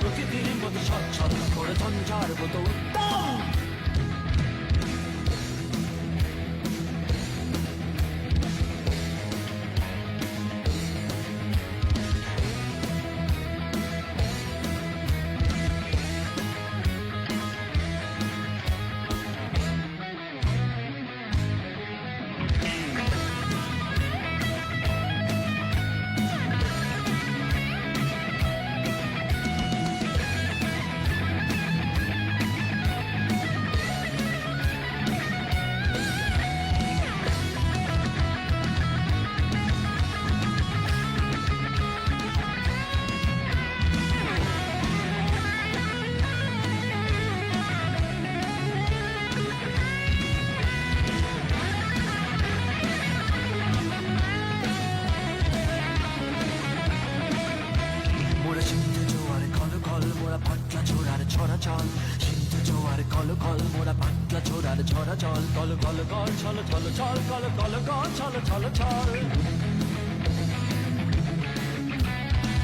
প্রকৃতির মতো স্বচ্ছ করে ঝঞ্ঝার মতো উত্তম চল সিন্ধু জোয়ারে খল খল মোরা পাতলা ছোড়ার ছড়া চল কল কল কল, ছল ছল ছল, কল কল কল, ছল ছল ছল।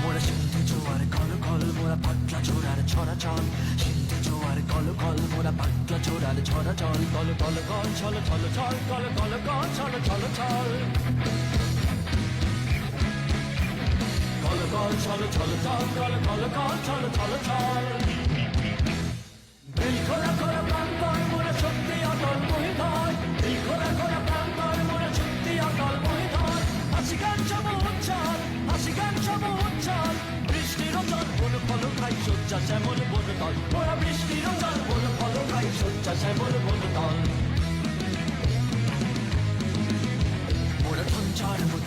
মোরা সিন্ধু জোয়ারে খল খল মোরা পাতলা ছোড়ার ছড়া চল সিন্ধু জোয়ারে খল খল মোরা পাতলা ছোড়ার ছড়া চল কল কল কল, ছল ছল ছল, কল কল কল, ছল ছল ছল। কল কল, ছল ছল ছল, কল কল কল, ছল ছল ছল। শ্যামল বনতল ওরা বৃষ্টির জল বন ফল খাই সজ্জা শ্যামল বন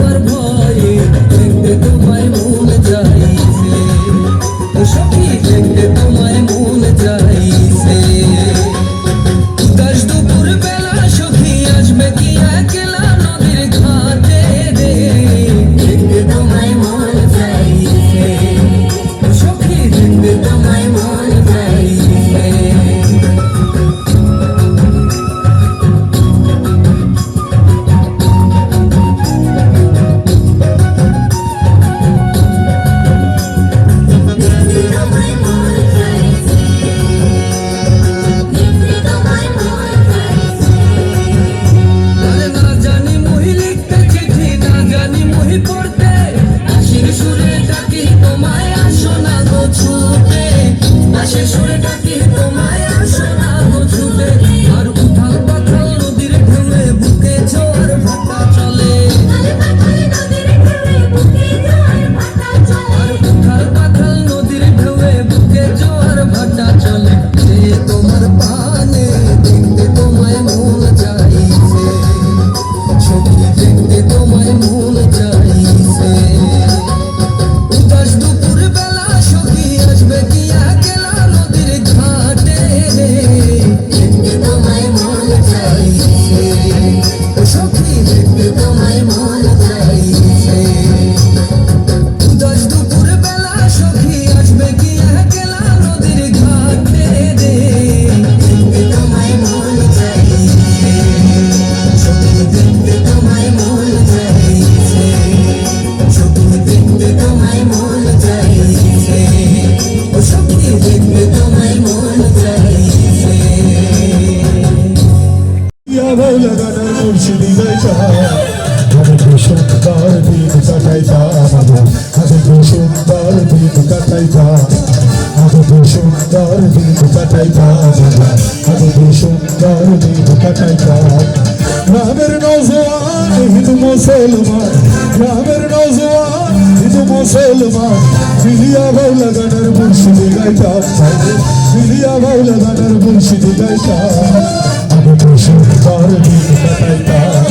Super Boy, vem. to ইয়াবাই লাগানোর মুর্শিদি গাইতা আমাদের সুন্দর দিন কাটাইতা আমাদের আমাদের সুন্দর দিন কাটাইতা আমাদের সুন্দর দিন কাটাইতা আমাদের আমাদের সুন্দর দিন কাটাইতা গ্রামের নৌজওয়ান, হিন্দু মুসলমান। গ্রামের নৌজওয়ান, হিন্দু মুসলমান। মিলিয়া ভাই লাগানোর মুর্শিদি গাইতা। মিলিয়া ভাই লাগানোর মুর্শিদি গাইতা। Thank you.